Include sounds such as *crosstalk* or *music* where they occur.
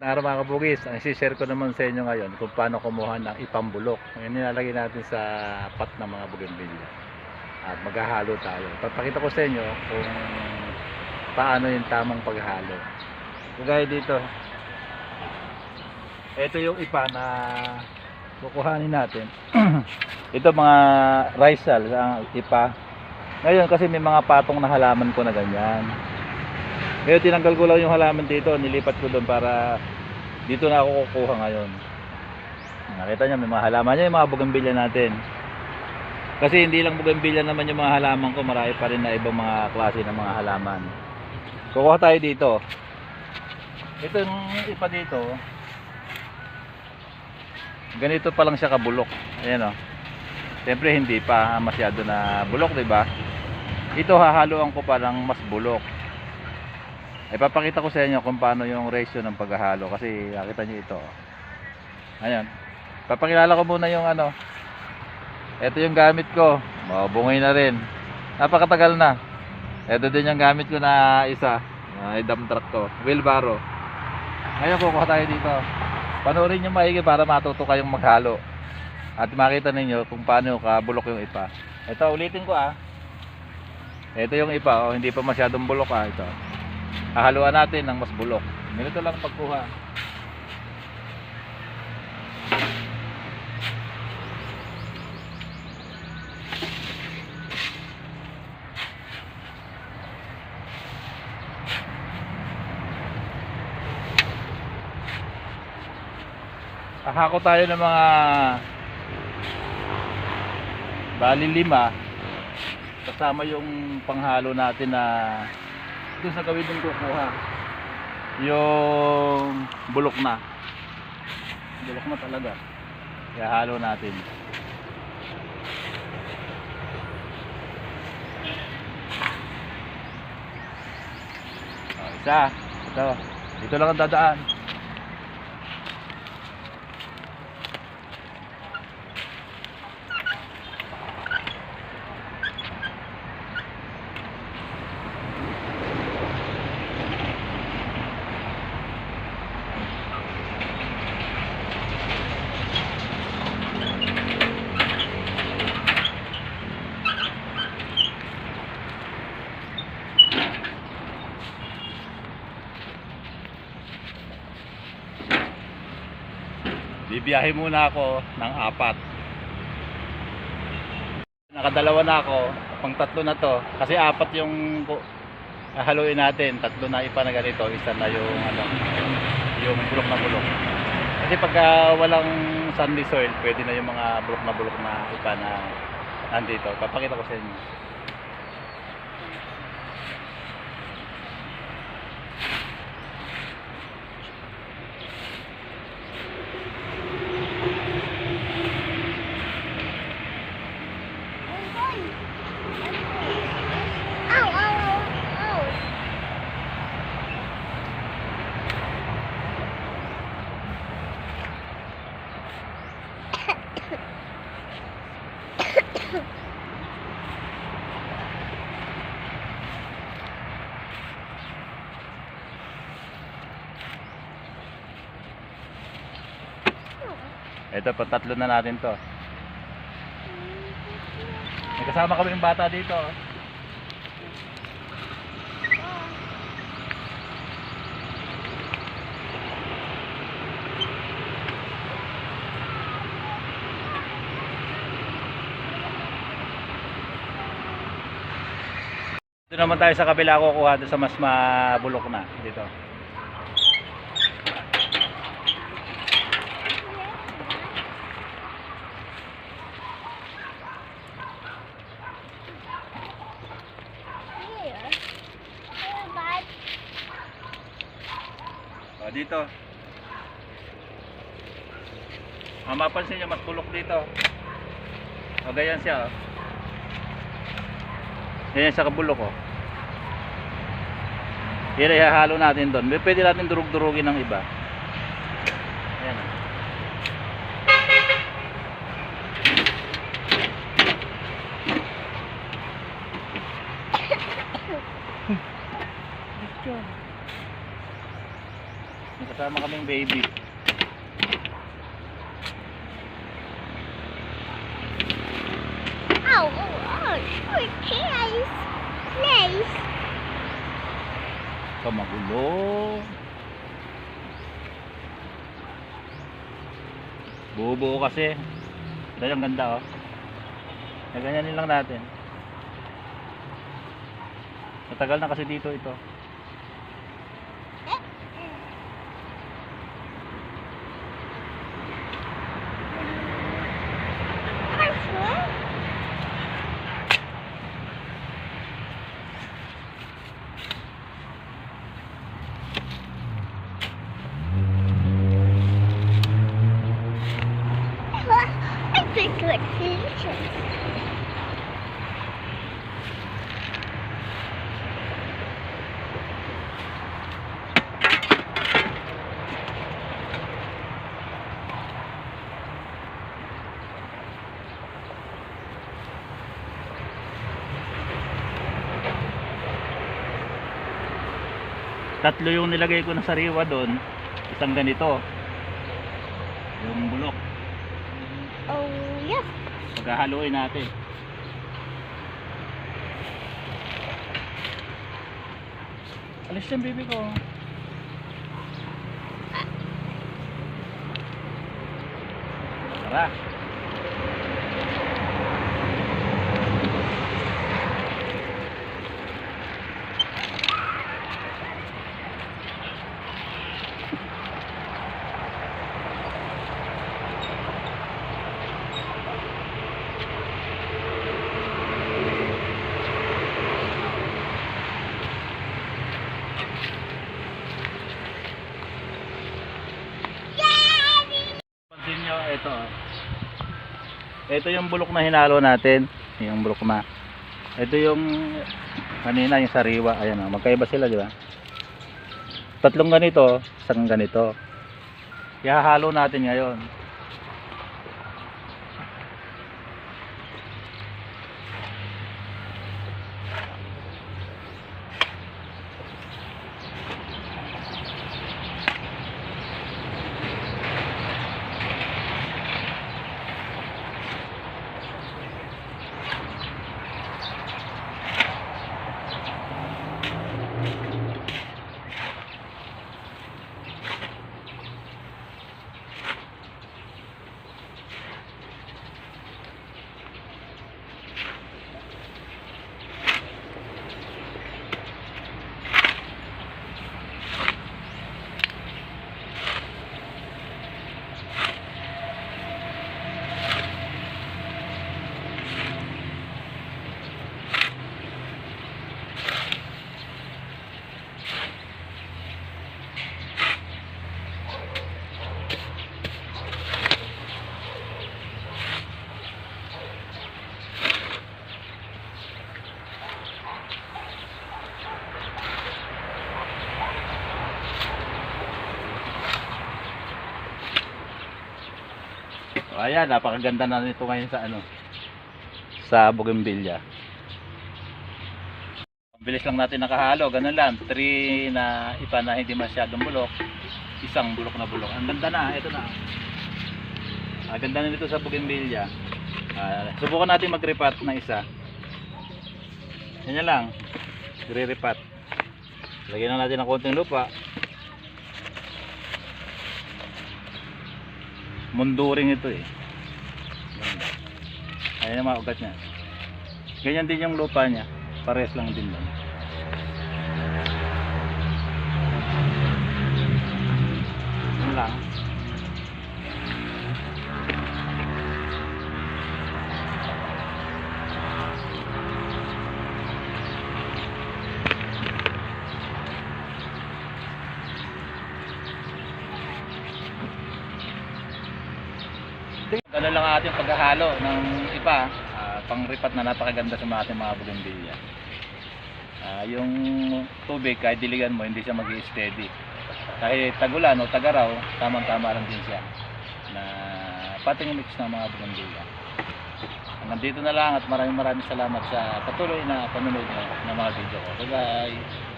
Araw mga kabugis, ang isi-share ko naman sa inyo ngayon kung paano kumuha ng ipambulok. Ngayon nilalagay natin sa pot ng mga bougainvillea. At maghahalo tayo. Papakita ko sa inyo kung paano yung tamang paghalo. Kagaya dito. Ito yung ipa na kukuhanin natin. *clears throat* Ito mga risal, ang ipa. Ngayon kasi may mga patong na halaman ko na ganyan. Ngayon tinanggal ko lang yung halaman dito, nilipat ko doon para dito na ako kukuha ngayon. Nakita niyo may mga halaman niya, yung mga bougainvillea natin. Kasi hindi lang bougainvillea naman yung mga halaman ko, marami pa rin na ibang mga klase ng mga halaman. Kukuha tayo dito. Ito yung ipa dito. Ganito pa lang siya kabulok. Ayan o. Siyempre hindi pa masyado na bulok, 'di ba? Ito hahaluan ko pa ng mas bulok. Ipapakita ko sa inyo kung paano yung ratio ng paghahalo kasi nakita niyo ito. Ayan. Papakilala ko muna yung ano. Ito yung gamit ko. Mabungoy na rin. Napakatagal na. Ito din yung gamit ko na isa. Ay dump truck ko. Wheelbarrow. Ngayon kukuha tayo dito. Panoorin nyo maigi para matuto kayong maghalo. At makita ninyo kung paano kabulok yung ipa. Ito ulitin ko ah. Ito yung ipa. Oh, hindi pa masyadong bulok ah. Ito. Hahaluan natin ng mas bulok. Ganito lang pagkuha. Ahako tayo ng mga bali lima kasama yung panghalo natin na doon sa gawin yung kukuha? Yung bulok na. Bulok na talaga. Kaya halo natin. O, isa. Ito. Dito lang ang dadaan bibiyahe muna ako ng apat. Nakadalawa na ako pang tatlo na to. Kasi apat yung haluin natin tatlo na ipa na isa na yung ano yung bulok na bulok. Kasi pagka walang sandy soil pwede na yung mga bulok na bulok na ipa na nandito. Papakita ko sa inyo ito pa tatlo na natin to may kasama kami yung bata dito oh. Dito naman tayo sa kabila kukuha doon sa mas mabulok na dito. O dito. Ah, mapansin nyo, mas bulok dito. O ganyan siya. Oh. Ganyan siya kabulok oh. Yan ay hahalo natin doon. Pwede natin durug-durugin ng iba. Ayan. oh. May Kasama kaming baby. Ow, oh, oh, short chairs. Nice. Kamagulo. Buo-buo kasi. Dahil ang ganda oh. Naganyanin lang natin. Matagal na kasi dito ito. Tatlo yung nilagay ko na sariwa doon. Isang ganito. Yung bulok. Oh, yeah. Paghahaluin natin. Alis yung baby ko. Tara. Pansin nyo, ito. oh. Ito yung bulok na hinalo natin. Yung bulok na. Ito yung kanina yung sariwa. Ayan o. Magkaiba sila, di ba? Tatlong ganito, isang ganito. Ihahalo natin ngayon. Ayan, napakaganda na nito ngayon sa ano sa Bougainvillea. Ang bilis lang natin nakahalo, ganun lang. 3 na ipa na hindi masyadong bulok. Isang bulok na bulok. Ang ganda na, ito na. Ang ganda na nito sa Bougainvillea. Ah, subukan natin mag-repat na isa. Yan lang. Re-repat. Lagyan na natin ng konting lupa. Munduring ito eh. Ayan ang mga ugat niya. Ganyan din yung lupa niya. Pares lang din lang. Lang. Ating paghahalo ng iba, ah, pang-ripat na napakaganda sa mga ating mga bougainvillea. Ah, yung tubig, kahit diligan mo, hindi siya mag steady Kahit tagulan o tagaraw, tamang-tama lang din siya na pating mix ng mga bougainvillea. Hanggang dito na lang at maraming maraming salamat sa patuloy na panunod ng mga video ko. Bye-bye!